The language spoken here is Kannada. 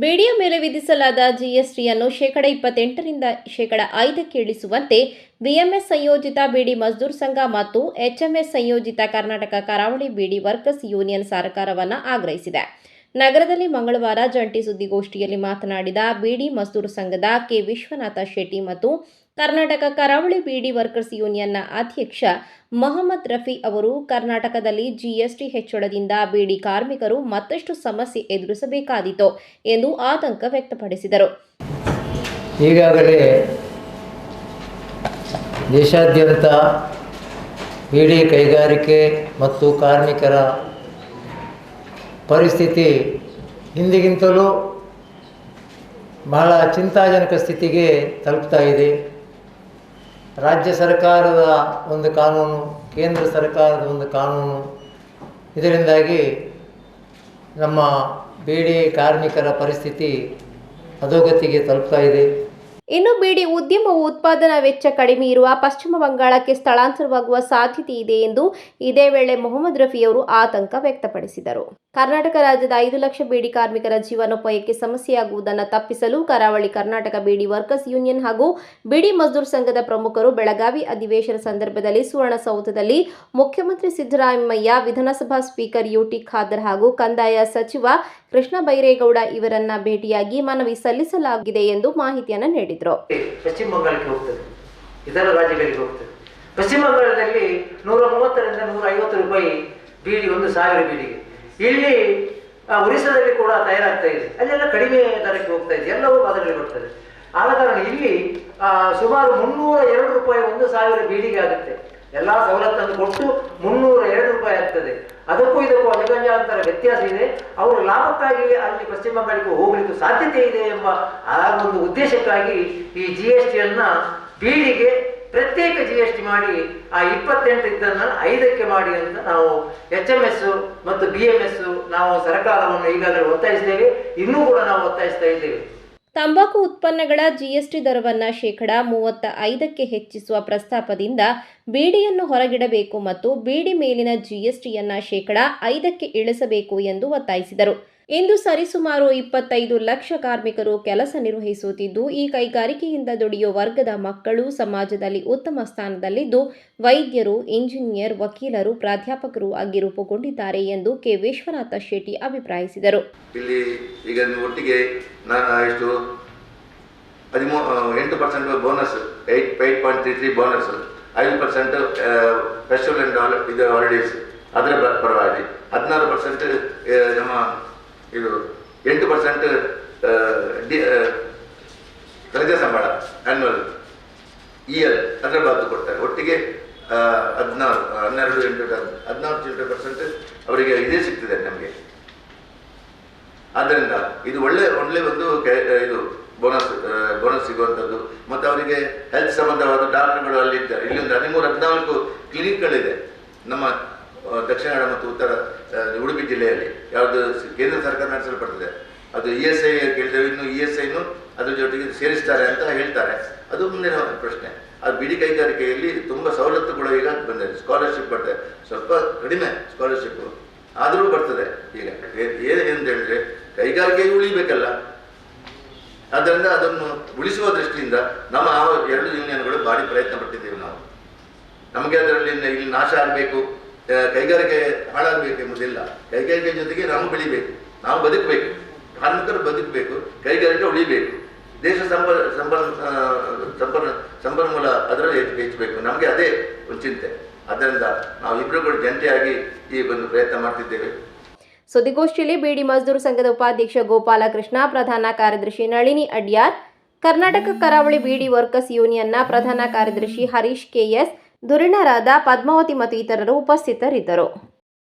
ಬಿಡಿಯ ಮೇಲೆ ವಿಧಿಸಲಾದ ಜಿಎಸ್ಟಿಯನ್ನು ಶೇಕಡ ಇಪ್ಪತ್ತೆಂಟರಿಂದ ಶೇಕಡ ಐದಕ್ಕೆ ಇಳಿಸುವಂತೆ ಬಿಎಂಎಸ್ ಸಂಯೋಜಿತ ಬಿಡಿ ಮಜ್ದೂರ್ ಸಂಘ ಮತ್ತು ಎಚ್ಎಂಎಸ್ ಸಂಯೋಜಿತ ಕರ್ನಾಟಕ ಕರಾವಳಿ ಬಿಡಿ ವರ್ಕರ್ಸ್ ಯೂನಿಯನ್ ಸರ್ಕಾರವನ್ನು ಆಗ್ರಹಿಸಿದೆ. ನಗರದಲ್ಲಿ ಮಂಗಳವಾರ ಜಂಟಿ ಸುದ್ದಿಗೋಷ್ಠಿಯಲ್ಲಿ ಮಾತನಾಡಿದ ಬಿಡಿ ಮಜ್ದೂರ್ ಸಂಘದ ಕೆ ವಿಶ್ವನಾಥ ಶೆಟ್ಟಿ ಮತ್ತು ಕರ್ನಾಟಕ ಕರಾವಳಿ ಬಿಡಿ ವರ್ಕರ್ಸ್ ಯೂನಿಯನ್ನ ಅಧ್ಯಕ್ಷ ಮೊಹಮ್ಮದ್ ರಫಿ ಅವರು ಕರ್ನಾಟಕದಲ್ಲಿ ಜಿಎಸ್ಟಿ ಹೆಚ್ಚಳದಿಂದ ಬಿಡಿ ಕಾರ್ಮಿಕರು ಮತ್ತಷ್ಟು ಸಮಸ್ಯೆ ಎದುರಿಸಬೇಕಾದೀತು ಎಂದು ಆತಂಕ ವ್ಯಕ್ತಪಡಿಸಿದರು. ಈಗಾಗಲೇ ದೇಶಾದ್ಯಂತ ಬೀಡಿ ಕೈಗಾರಿಕೆ ಮತ್ತು ಕಾರ್ಮಿಕರ ಪರಿಸ್ಥಿತಿ ಹಿಂದಿಗಿಂತಲೂ ಬಹಳ ಚಿಂತಾಜನಕ ಸ್ಥಿತಿಗೆ ತಲುಪ್ತಾ ಇದೆ. ರಾಜ್ಯ ಸರ್ಕಾರದ ಒಂದು ಕಾನೂನು, ಕೇಂದ್ರ ಸರ್ಕಾರದ ಒಂದು ಕಾನೂನು. ಇದರಿಂದಾಗಿ ನಮ್ಮ ಬೇಡಿ ಕಾರ್ಮಿಕರ ಪರಿಸ್ಥಿತಿ ಅಧೋಗತಿಗೆ ತಲುಪ್ತಾ ಇದೆ. ಇನ್ನು ಬೀಡಿ ಉದ್ಯಮವು ಉತ್ಪಾದನಾ ವೆಚ್ಚ ಕಡಿಮೆ ಇರುವ ಪಶ್ಚಿಮ ಬಂಗಾಳಕ್ಕೆ ಸ್ಥಳಾಂತರವಾಗುವ ಸಾಧ್ಯತೆ ಇದೆ ಎಂದು ಇದೇ ವೇಳೆ ಮೊಹಮ್ಮದ್ ರಫಿಯವರು ಆತಂಕ ವ್ಯಕ್ತಪಡಿಸಿದರು. ಕರ್ನಾಟಕ ರಾಜ್ಯದ ಐದು ಲಕ್ಷ ಬೇಡಿ ಕಾರ್ಮಿಕರ ಜೀವನೋಪಾಯಕ್ಕೆ ಸಮಸ್ಯೆಯಾಗುವುದನ್ನು ತಪ್ಪಿಸಲು ಕರಾವಳಿ ಕರ್ನಾಟಕ ಬೀಡಿ ವರ್ಕರ್ಸ್ ಯೂನಿಯನ್ ಹಾಗೂ ಬಿಡಿ ಮಜ್ದೂರ್ ಸಂಘದ ಪ್ರಮುಖರು ಬೆಳಗಾವಿ ಅಧಿವೇಶನ ಸಂದರ್ಭದಲ್ಲಿ ಸುವರ್ಣಸೌಧದಲ್ಲಿ ಮುಖ್ಯಮಂತ್ರಿ ಸಿದ್ದರಾಮಯ್ಯ, ವಿಧಾನಸಭಾ ಸ್ಪೀಕರ್ ಯುಟಿ ಖಾದರ್ ಹಾಗೂ ಕಂದಾಯ ಸಚಿವ ಕೃಷ್ಣ ಬೈರೇಗೌಡ ಇವರನ್ನ ಭೇಟಿಯಾಗಿ ಮನವಿ ಸಲ್ಲಿಸಲಾಗಿದೆ ಎಂದು ಮಾಹಿತಿಯನ್ನು ನೀಡಿದರು. ಪಶ್ಚಿಮ ಬಂಗಾಳದಲ್ಲಿ ನೂರ ಮೂವತ್ತರಿಂದ ನೂರ ಐವತ್ತು ರೂಪಾಯಿ ಬೀಡಿ, ಒಂದು ಸಾವಿರ ಬೀಡಿಗೆ. ಇಲ್ಲಿ ಒರಿಸ್ಸಾದಲ್ಲಿ ಕೂಡ ತಯಾರಾಗ್ತಾ ಇದೆ. ಅಲ್ಲೆಲ್ಲ ಕಡಿಮೆ ದರಕ್ಕೆ ಹೋಗ್ತಾ ಇದೆ. ಎಲ್ಲವೂ ಅದರಲ್ಲಿ ಬರ್ತದೆ ಆದ ಕಾರಣ ಇಲ್ಲಿ ಸುಮಾರು ಮುನ್ನೂರ ಎರಡು ರೂಪಾಯಿ ಒಂದು ಸಾವಿರ ಬೀಡಿಗೆ ಆಗುತ್ತೆ. ಎಲ್ಲಾ ಸವಲತ್ತನ್ನು ಕೊಟ್ಟು ಮುನ್ನೂರ ಎರಡು ರೂಪಾಯಿ ಆಗ್ತದೆ. ಅದಕ್ಕೂ ಇದಕ್ಕೂ ಅಜಗಂಜಾಂತರ ವ್ಯತ್ಯಾಸ ಇದೆ. ಅವರು ಲಾಭಕ್ಕಾಗಿ ಅಲ್ಲಿ ಪಶ್ಚಿಮ ಬಂಗಾಳಕ್ಕೆ ಹೋಗಲಿಕ್ಕೆ ಸಾಧ್ಯತೆ ಇದೆ ಎಂಬ ಆ ಒಂದು ಉದ್ದೇಶಕ್ಕಾಗಿ ಈ ಜಿ ಎಸ್ ಟಿಯನ್ನ ಬೀಡಿಗೆ ಪ್ರತ್ಯೇಕ ಜಿ ಎಸ್ ಟಿ ಮಾಡಿ ಆ ಇಪ್ಪತ್ತೆಂಟು ಇದ್ದನ್ನು ಐದಕ್ಕೆ ಮಾಡಿ ಅಂತ ನಾವು ಎಚ್ ಎಂ ಎಸ್ ಮತ್ತು ಬಿ ಎಂ ಎಸ್ ನಾವು ಸರ್ಕಾರವನ್ನು ಈಗಾಗಲೇ ಒತ್ತಾಯಿಸಿದ್ದೇವೆ. ಇನ್ನೂ ಕೂಡ ನಾವು ಒತ್ತಾಯಿಸ್ತಾ ಇದ್ದೇವೆ. ತಂಬಾಕು ಉತ್ಪನ್ನಗಳ ಜಿಎಸ್ಟಿ ದರವನ್ನು ಶೇಕಡ ಮೂವತ್ತ ಐದಕ್ಕೆ ಹೆಚ್ಚಿಸುವ ಪ್ರಸ್ತಾಪದಿಂದ ಬೀಡಿಯನ್ನು ಹೊರಗಿಡಬೇಕು ಮತ್ತು ಬೀಡಿ ಮೇಲಿನ ಜಿಎಸ್ಟಿಯನ್ನು ಶೇಕಡ ಐದಕ್ಕೆ ಇಳಿಸಬೇಕು ಎಂದು ಒತ್ತಾಯಿಸಿದರು. ಇಂದು ಸರಿಸುಮಾರು ಇಪ್ಪತ್ತೈದು ಲಕ್ಷ ಕಾರ್ಮಿಕರು ಕೆಲಸ ನಿರ್ವಹಿಸುತ್ತಿದ್ದು, ಈ ಕೈಗಾರಿಕೆಯಿಂದ ದುಡಿಯುವ ವರ್ಗದ ಮಕ್ಕಳು ಸಮಾಜದಲ್ಲಿ ಉತ್ತಮ ಸ್ಥಾನದಲ್ಲಿದ್ದು, ವೈದ್ಯರು, ಇಂಜಿನಿಯರ್, ವಕೀಲರು, ಪ್ರಾಧ್ಯಾಪಕರು ಆಗಿ ರೂಪುಗೊಂಡಿದ್ದಾರೆ ಎಂದು ಕೆ. ವಿಶ್ವನಾಥ ಶೆಟ್ಟಿ ಅಭಿಪ್ರಾಯಿಸಿದರು. ಇಲ್ಲಿ ಈಗ ಒಟ್ಟಿಗೆ ಬೋನಸ್ ಬೋನಸ್ ಐದು ಪರ್ಸೆಂಟ್ ಇದು ಅದರ ಪರ- ಪರವಾಗಿ ಹದಿನಾರು ಪರ್ಸೆಂಟ್ ನಮ್ಮ ಇದು ಎಂಟು ಪರ್ಸೆಂಟ್ ರಜೆ ಸಂಬಳ ಆ್ಯನ್ಯುವಲ್ ಇಯರ್ ಅದರ ಬಾದ್ದು ಕೊಡ್ತಾರೆ. ಒಟ್ಟಿಗೆ ಹದಿನಾರು, ಹನ್ನೆರಡು ಎಂಟು, ಹದಿನಾರು ಚಿಲ್ಲರೆ ಪರ್ಸೆಂಟ್ ಅವರಿಗೆ ಇದೇ ಸಿಗ್ತದೆ ನಮಗೆ. ಆದ್ದರಿಂದ ಇದು ಒಳ್ಳೆ ಒಳ್ಳೆ ಒಂದು ಇದು ಬೋನಸ್ ಬೋನಸ್ ಸಿಗುವಂಥದ್ದು. ಮತ್ತು ಅವರಿಗೆ ಹೆಲ್ತ್ ಸಂಬಂಧವಾದ ಡಾಕ್ಟರ್ಗಳು ಅಲ್ಲಿ ಇದ್ದಾರೆ. ಇಲ್ಲಿ ಒಂದು ಹದಿಮೂರು, ಹದಿನಾಲ್ಕು ಕ್ಲಿನಿಕ್ಗಳಿದೆ ನಮ್ಮ ದಕ್ಷಿಣ ಕನ್ನಡ ಮತ್ತು ಉತ್ತರ ಉಡುಪಿ ಜಿಲ್ಲೆಯಲ್ಲಿ. ಯಾವುದು ಕೇಂದ್ರ ಸರ್ಕಾರ ನಡೆಸಲ್ಪಡ್ತದೆ. ಅದು ಇ ಎಸ್ ಐ ಕೇಳಿದ್ದೇವೆ ಇನ್ನು ಇ ಎಸ್ ಐನು ಅದ್ರ ಜೊತೆಗೆ ಸೇರಿಸ್ತಾರೆ ಅಂತ ಹೇಳ್ತಾರೆ. ಅದು ಮುಂದಿನ ಪ್ರಶ್ನೆ. ಅದು ಬಿಡಿ ಕೈಗಾರಿಕೆಯಲ್ಲಿ ತುಂಬ ಸವಲತ್ತುಗಳು ಈಗ ಬಂದಿದೆ. ಸ್ಕಾಲರ್ಶಿಪ್ ಬರ್ತದೆ. ಸ್ವಲ್ಪ ಕಡಿಮೆ ಸ್ಕಾಲರ್ಶಿಪ್ ಆದರೂ ಬರ್ತದೆ. ಈಗ ಏನು ಅಂತ ಹೇಳಿದ್ರೆ ಕೈಗಾರಿಕೆ ಉಳಿಬೇಕಲ್ಲ. ಆದ್ದರಿಂದ ಅದನ್ನು ಉಳಿಸುವ ದೃಷ್ಟಿಯಿಂದ ನಮ್ಮ ಎರಡು ಯೂನಿಯನ್ಗಳು ಭಾರಿ ಪ್ರಯತ್ನ ಪಟ್ಟಿದ್ದೇವೆ ನಾವು. ನಮಗೆ ಅದರಲ್ಲಿ ಇಲ್ಲಿ ನಾಶ ಆಗಬೇಕು. ಕೈಗಾರಿಕೆ ಹಾಳಾಗಬೇಕು ಎಂಬುದಿಲ್ಲ. ಕೈಗಾರಿಕೆ ಜೊತೆಗೆ ನಾವು ಬೆಳಿಬೇಕು. ನಾವು ಬದುಕಬೇಕು. ಕಾರ್ಮಿಕರು ಬದುಕಬೇಕು. ಕೈಗಾರಿಕೆ ಉಳಿಬೇಕು. ದೇಶ ಸಂಪ ಸಂಪನ್ ಸಂಪನ್ ಸಂಪನ್ಮೂಲ ಅದರಲ್ಲಿ ಹೆಚ್ಚು, ಹೆಚ್ಚಬೇಕು. ನಮಗೆ ಅದೇ ಒಂದು ಚಿಂತೆ. ಅದರಿಂದ ನಾವು ಇಬ್ಬರು ಕೂಡ ಜಂಟಿಯಾಗಿ ಈ ಒಂದು ಪ್ರಯತ್ನ ಮಾಡ್ತಿದ್ದೇವೆ. ಸುದ್ದಿಗೋಷ್ಠಿಯಲ್ಲಿ ಬಿಡಿ ಮಜ್ದೂರ್ ಸಂಘದ ಉಪಾಧ್ಯಕ್ಷ ಗೋಪಾಲಕೃಷ್ಣ, ಪ್ರಧಾನ ಕಾರ್ಯದರ್ಶಿ ನಳಿನಿ ಅಡ್ಯಾರ್, ಕರ್ನಾಟಕ ಕರಾವಳಿ ಬಿಡಿ ವರ್ಕರ್ಸ್ ಯೂನಿಯನ್ನ ಪ್ರಧಾನ ಕಾರ್ಯದರ್ಶಿ ಹರೀಶ್ ಕೆಎಸ್ ಧುರೀಣರಾದ ಪದ್ಮಾವತಿ ಮತ್ತು ಇತರರು ಉಪಸ್ಥಿತರಿದ್ದರು.